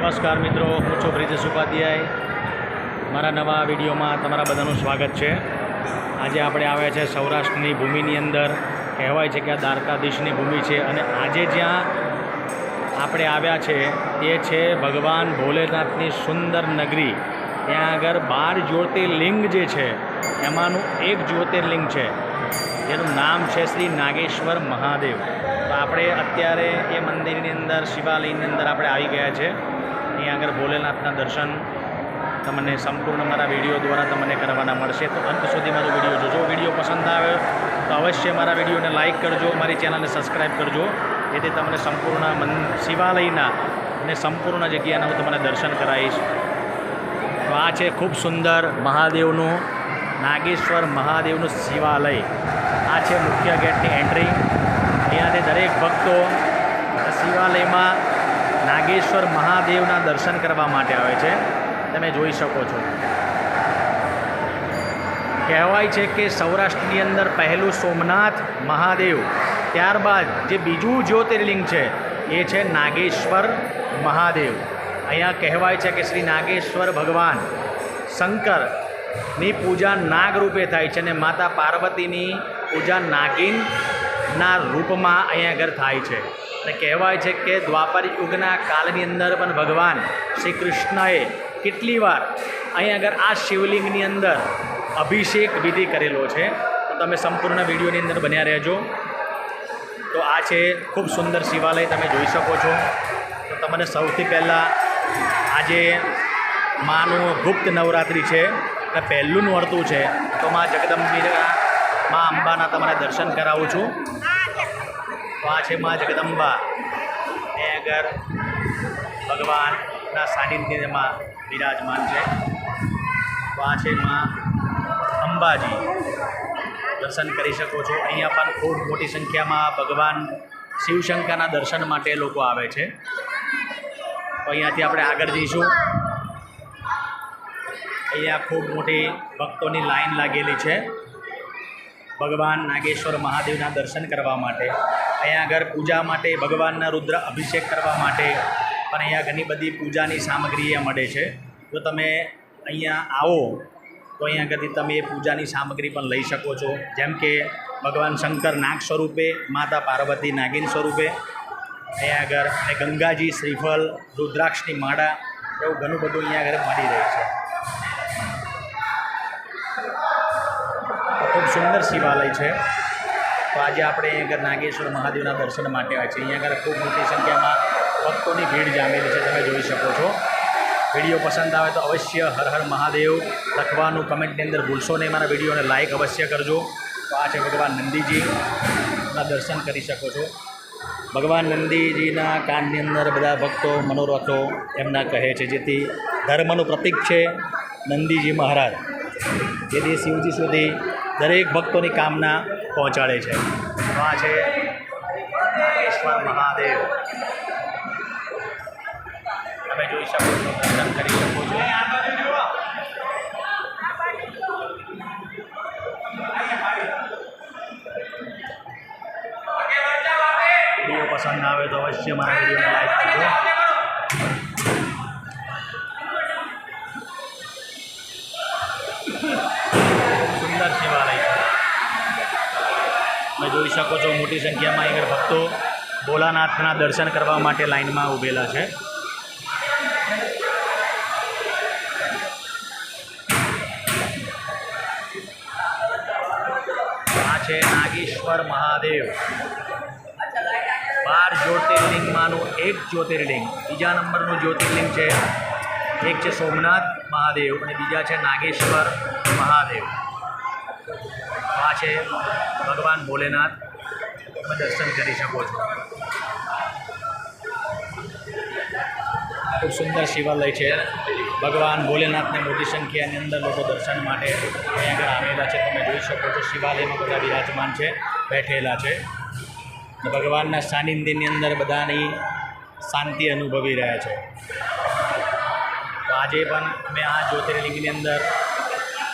નમસ્કાર મિત્રો, હું છું બ્રિજેશ ઉપાધ્યાય. મારા નવા વિડીયોમાં તમારા બધાનું સ્વાગત છે. આજે આપણે આવ્યા છે સૌરાષ્ટ્રની ભૂમિની અંદર. કહેવાય છે કે આ દ્વારકાધીશની ભૂમિ છે અને આજે જ્યાં આપણે આવ્યા છે તે છે ભગવાન ભોલેનાથની સુંદર નગરી. ત્યાં આગળ બાર જ્યોતિર્લિંગ જે છે, એમાંનું એક જ્યોતિર્લિંગ છે. જેનું નામ છે શ્રી નાગેશ્વર મહાદેવ. તો આપણે અત્યારે એ મંદિરની અંદર, શિવાલયની અંદર આપણે આવી ગયા છે. અહીંયા આગળ ભોલેનાથના દર્શન તમને સંપૂર્ણ મારા વીડિયો દ્વારા તમને કરવાના મળશે. તો અંત સુધી મારો વીડિયો જોજો. વીડિયો પસંદ આવે તો અવશ્ય મારા વિડીયોને લાઇક કરજો, મારી ચેનલને સબસ્ક્રાઈબ કરજો, જેથી તમને સંપૂર્ણ મન શિવાલયના અને સંપૂર્ણ જગ્યાના હું તમને દર્શન કરાવીશ. તો આ છે ખૂબ સુંદર મહાદેવનું, નાગેશ્વર મહાદેવનું શિવાલય. આ છે મુખ્ય ગેટની એન્ટ્રી. અહીંયાથી દરેક ભક્તો શિવાલયમાં નાગેશ્વર મહાદેવના દર્શન કરવા માટે આવે છે. તમે જોઈ શકો છો. કહેવાય છે કે સૌરાષ્ટ્રની અંદર પહેલું સોમનાથ મહાદેવ, ત્યારબાદ જે બીજું જ્યોતિર્લિંગ છે, એ છે નાગેશ્વર મહાદેવ. અહીંયા કહેવાય છે કે શ્રી નાગેશ્વર ભગવાન શંકરની પૂજા નાગ રૂપે થાય છે અને માતા પાર્વતીની પૂજા નાગિનના રૂપમાં અહીંયા આગળ થાય છે. અને કહેવાય છે કે દ્વાપર યુગના કાળની અંદર પણ ભગવાન શ્રી કૃષ્ણએ કેટલી વાર અહીંયા આગળ આ શિવલિંગની અંદર અભિષેક વિધિ કરેલો છે. તો તમે સંપૂર્ણ વિડીયોની અંદર બન્યા રહેજો. તો આ છે ખૂબ સુંદર શિવાલય તમે જોઈ શકો છો. તો તમને સૌથી પહેલાં આજે માનું ગુપ્ત નવરાત્રિ છે. અને પહેલું નોરતું છે. તો મા જગદંબીના, મા અંબાના તમારે દર્શન કરાવું છું. તો આ જગદંબા એ આગળ ભગવાનના સાનિધ્યમાં બિરાજમાન છે. તો આ અંબાજી. દર્શન કરી શકો છો. અહીંયા પણ ખૂબ મોટી સંખ્યામાં ભગવાન શિવશંકરના દર્શન માટે લોકો આવે છે. તો અહીંયાથી આપણે આગળ જઈશું. અહીંયા ખૂબ મોટી ભક્તોની લાઈન લાગેલી છે. ભગવાન નાગેશ્વર મહાદેવના દર્શન કરવા માટે. અહીંયા આગળ પૂજા માટે ભગવાનના રુદ્ર અભિષેક કરવા માટે પણ અહીંયા ઘણી બધી પૂજાની સામગ્રી અહીંયા મળે છે. જો તમે અહીંયા આવો, તો અહીંયા આગળથી તમે એ પૂજાની સામગ્રી પણ લઈ શકો છો. જેમ કે ભગવાન શંકર નાગ સ્વરૂપે, માતા પાર્વતી નાગિન સ્વરૂપે, અહીંયા આગળ અને ગંગાજી શ્રીફળ, રુદ્રાક્ષની માળા, એવું ઘણું બધું અહીંયા આગળ મળી રહે છે. ખૂબ સુંદર શિવાલય છે. તો આજે આપણે આગળ નાગેશ્વર મહાદેવના દર્શન માટે આવ્યા છીએ. અહીંયા આગળ ખૂબ મોટી સંખ્યામાં ભક્તોની ભીડ જામેલી છે, તમે જોઈ શકો છો. વીડિયો પસંદ આવે તો અવશ્ય હર હર મહાદેવ લખવાનું કમેન્ટની અંદર ભૂલશો નહીં. મારા વિડીયોને લાઇક અવશ્ય કરજો. તો આ છે ભગવાન નંદીજીના દર્શન કરી શકો છો. ભગવાન નંદીજીના કાનની અંદર બધા ભક્તો મનોરથો એમના કહે છે, જેથી ધર્મનું પ્રતીક છે નંદીજી મહારાજ. જેથી શિવજી સુધી દરેક ભક્તોની કામના પહોંચાડે છે. આ છે નાગેશ્વર મહાદેવ. તમે જોઈ શકો છો, દર્શન કરી શકો છો. વીડિયો પસંદ આવે તો અવશ્ય મારા લાઈક કરજો. જોઈ શકો છો મોટી સંખ્યામાં અહીં ભક્તો ભોલાનાથના દર્શન કરવા માટે લાઈનમાં ઊભેલા છે. આ છે નાગેશ્વર મહાદેવ. બાર જ્યોતિર્લિંગમાંનું એક જ્યોતિર્લિંગ. બીજા નંબરનું જ્યોતિર્લિંગ છે, એક છે સોમનાથ મહાદેવ અને બીજા છે નાગેશ્વર મહાદેવ. છે. ભગવાન ભોલેનાથ. તમે દર્શન કરી શકો છો. ખૂબ સુંદર શિવાલય છે. ભગવાન ભોલેનાથને મોટી સંખ્યાની અંદર લોકો દર્શન માટે અહીં આગળ આવેલા છે. તમે જોઈ શકો છો, શિવાલયમાં બધા વિરાજમાન છે, બેઠેલા છે. ભગવાનના સાનિધ્યની અંદર બધાની શાંતિ અનુભવી રહ્યા છે. આજે પણ અમે આ જ્યોતિર્લિંગની અંદર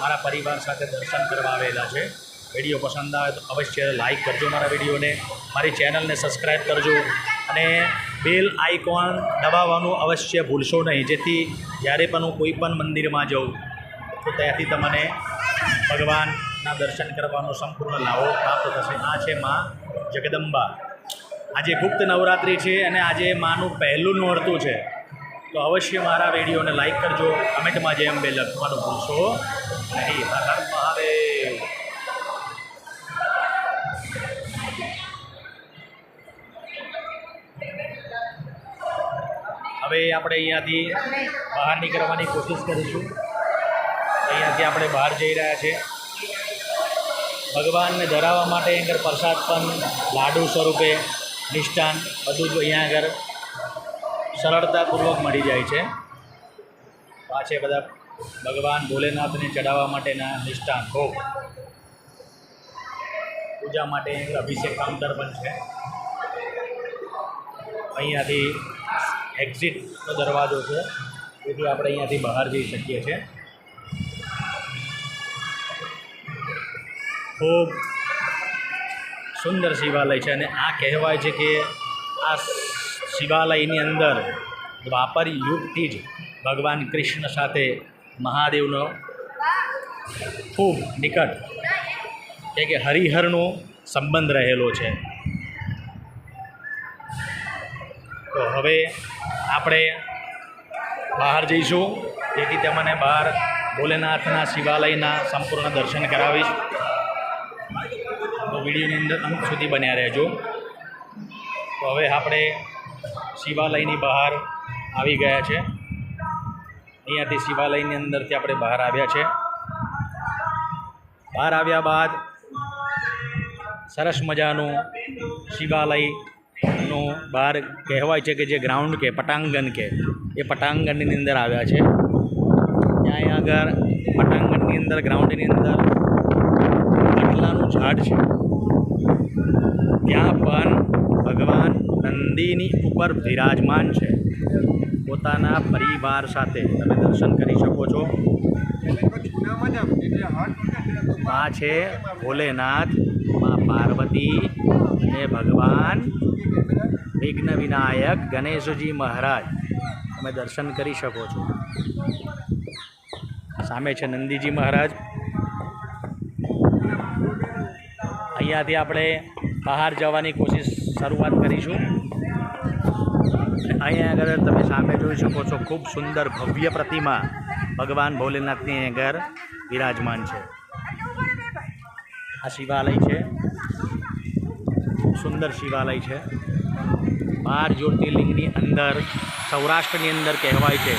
મારા પરિવાર સાથે દર્શન કરવા આવેલા છે. વીડિયો પસંદ આવે તો અવશ્ય લાઇક કરજો મારા વિડીયોને, મારી ચેનલને સબસ્ક્રાઈબ કરજો અને બેલ આઇકોન દબાવવાનું અવશ્ય ભૂલશો નહીં. જેથી જ્યારે પણ હું કોઈ પણ મંદિરમાં જાઉં, તો ત્યાંથી તમને ભગવાનના દર્શન કરવાનો સંપૂર્ણ લાભો પ્રાપ્ત થશે. આ છે માં જગદંબા. આજે ગુપ્ત નવરાત્રિ છે અને આજે માનું પહેલું નોરતું છે. તો અવશ્ય મારા વિડીયોને લાઇક કરજો, કમેન્ટમાં જય અંબે લખવાનું ભૂલશો નહીં. મહાદેવ. હવે આપણે અહીંયાથી બહાર નીકળવાની કોશિશ કરીશું. અહીંયાથી આપણે બહાર જઈ રહ્યા છે. ભગવાનને ધરાવવા માટે આગળ પ્રસાદ પણ લાડુ સ્વરૂપે મિષ્ટાન બધું જ અહીંયા આગળ સરળતાપૂર્વક મળી જાય છે. આ બધા ભગવાન ભોલેનાથને ચડાવવા માટેના મિષ્ટાન ભોગ પૂજા માટે અભિષેક કાઉન્ટર પણ છે. અહીંયાથી એક્ઝિટનો દરવાજો છે. તેથી આપણે અહીંયાથી બહાર જઈ શકીએ છીએ. ખૂબ સુંદર શિવાલય છે અને આ કહેવાય છે કે આ શિવાલયની અંદર દ્વાપર યુગથી જ ભગવાન કૃષ્ણ સાથે મહાદેવનો ખૂબ નિકટ કે હરિહરનો સંબંધ રહેલો છે. તો હવે આપણે બહાર જઈશું. જેથી તમને બહાર ભોલેનાથના શિવાલયના સંપૂર્ણ દર્શન કરાવીશ. તો વિડીયોની અંદર અંત સુધી બન્યા રહેજો. તો હવે આપણે શિવાલયની બહાર આવી ગયા છે. અહીંયાથી શિવાલયની અંદરથી આપણે બહાર આવ્યા છે. બહાર આવ્યા બાદ સરસ મજાનું શિવાલયનું બહાર કહેવાય છે કે જે ગ્રાઉન્ડ કે પટાંગણ કે એ પટાંગણની અંદર આવ્યા છે. ત્યાં આગળ પટાંગણની અંદર ગ્રાઉન્ડની અંદર કટલાનું ઝાડ છે. ત્યાં પણ ભગવાન નંદીની ઉપર વિરાજમાન છે. પોતાના પરિવાર સાથે તમે દર્શન કરી શકો છો. આ છે ભોલેનાથ. મા પાર્વતી અને ભગવાન વિઘ્ન વિનાયક ગણેશજી મહારાજ. તમે દર્શન કરી શકો છો. સામે છે નંદીજી મહારાજ. અહીંયાથી આપણે બહાર જવાની કોશિશ શરૂઆત કરીશું. અહીંયા આગળ તમે સામે જોઈ શકો છો, ખૂબ સુંદર ભવ્ય પ્રતિમા ભગવાન ભોલેનાથની આગળ વિરાજમાન છે. આ શિવાલય છે. ખૂબ સુંદર શિવાલય છે. બાર જ્યોતિર્લિંગની અંદર, સૌરાષ્ટ્રની અંદર કહેવાય છે.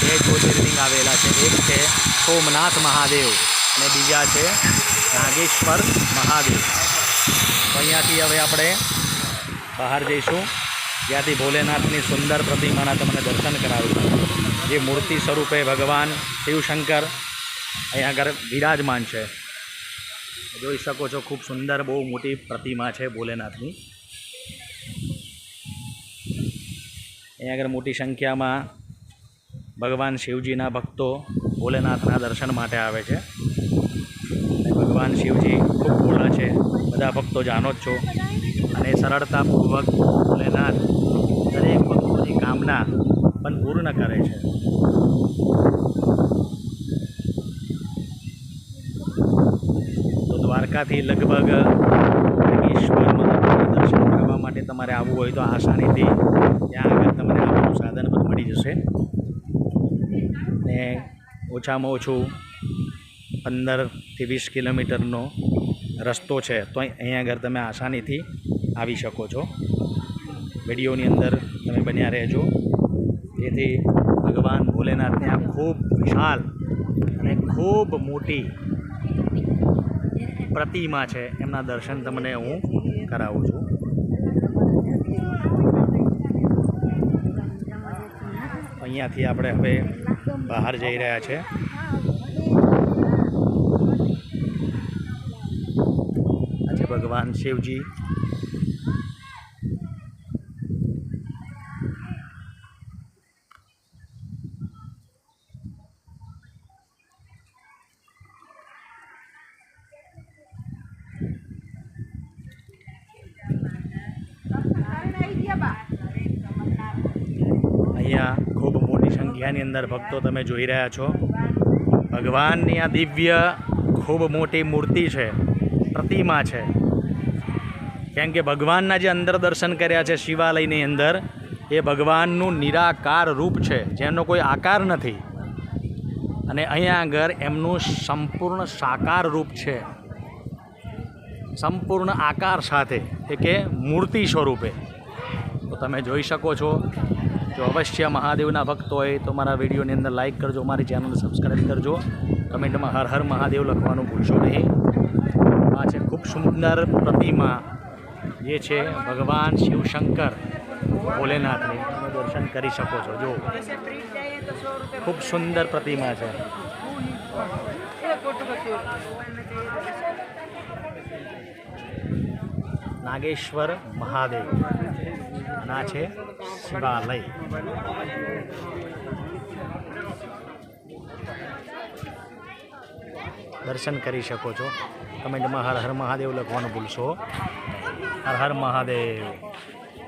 બે જ્યોતિર્લિંગ આવેલા છે. એક છે સોમનાથ મહાદેવ અને બીજા છે નાગેશ્વર મહાદેવ. અહીંયાથી હવે આપણે બહાર જઈશું. જ્યાંથી ભોલેનાથની સુંદર પ્રતિમાના તમને દર્શન કરાવીશું જે મૂર્તિ સ્વરૂપે ભગવાન શિવશંકર અહીંયા આગળ વિરાજમાન છે. જોઈ શકો છો, ખૂબ સુંદર, બહુ મોટી પ્રતિમા છે ભોલેનાથની. અહીંયા આગળ મોટી સંખ્યામાં ભગવાન શિવજીના ભક્તો ભોલેનાથના દર્શન માટે આવે છે. ભગવાન શિવજી ખૂબ ભોળા છે. બધા ભક્તો જાણો જ છો. અને સરળતાપૂર્વક ભોલેનાથ દરેક ભક્તોની કામના પણ પૂર્ણ કરે છે તો દ્વારકાથી લગભગ નાગેશ્વર મહાદેવના દર્શન કરવા માટે તમારે આવવું હોય તો આસાનીથી ત્યાં આગળ તમને આવવાનું સાધન પણ મળી જશે. ને ઓછામાં ઓછું પંદરથી વીસ કિલોમીટરનો રસ્તો છે, તો અહીંયા આગળ તમે આસાનીથી આવી શકો છો. વિડીયોની અંદર તમે બન્યા રહેજો. જેથી ભગવાન ભોલેનાથને આ ખૂબ વિશાલ અને ખૂબ મોટી પ્રતિમા છે, એમના દર્શન તમને હું કરાવું છું. અહીંયાથી આપણે હવે બહાર જઈ રહ્યા છે. આજે ભગવાન શિવજી અહીંયા ખૂબ મોટી સંખ્યાની અંદર ભક્તો તમે જોઈ રહ્યા છો. ભગવાનની આ દિવ્ય ખૂબ મોટી મૂર્તિ છે, પ્રતિમા છે. કેમ કે ભગવાનના જે અંદર દર્શન કર્યા છે શિવાલયની અંદર, એ ભગવાનનું નિરાકાર રૂપ છે, જેનો કોઈ આકાર નથી. અને અહીંયા આગળ એમનું સંપૂર્ણ સાકાર રૂપ છે. સંપૂર્ણ આકાર સાથે, એ કે મૂર્તિ સ્વરૂપે. તો તમે જોઈ શકો છો જો અવશ્ય મહાદેવના ભક્ત હોય તો મારા વિડીયોની અંદર લાઇક કરજો, મારી ચેનલને સબસ્ક્રાઈબ કરજો. કમેન્ટમાં હર હર મહાદેવ લખવાનું ભૂલશો નહીં. આ છે ખૂબ સુંદર પ્રતિમા. જે છે ભગવાન શિવશંકર ભોલેનાથની. તમે દર્શન કરી શકો છો જો ખૂબ સુંદર પ્રતિમા છે. નાગેશ્વર મહાદેવ. આ છે શિવાલય. દર્શન કરી શકો છો. કમેન્ટમાં હર હર મહાદેવ લખવાનું ભૂલશો. હર હર મહાદેવ.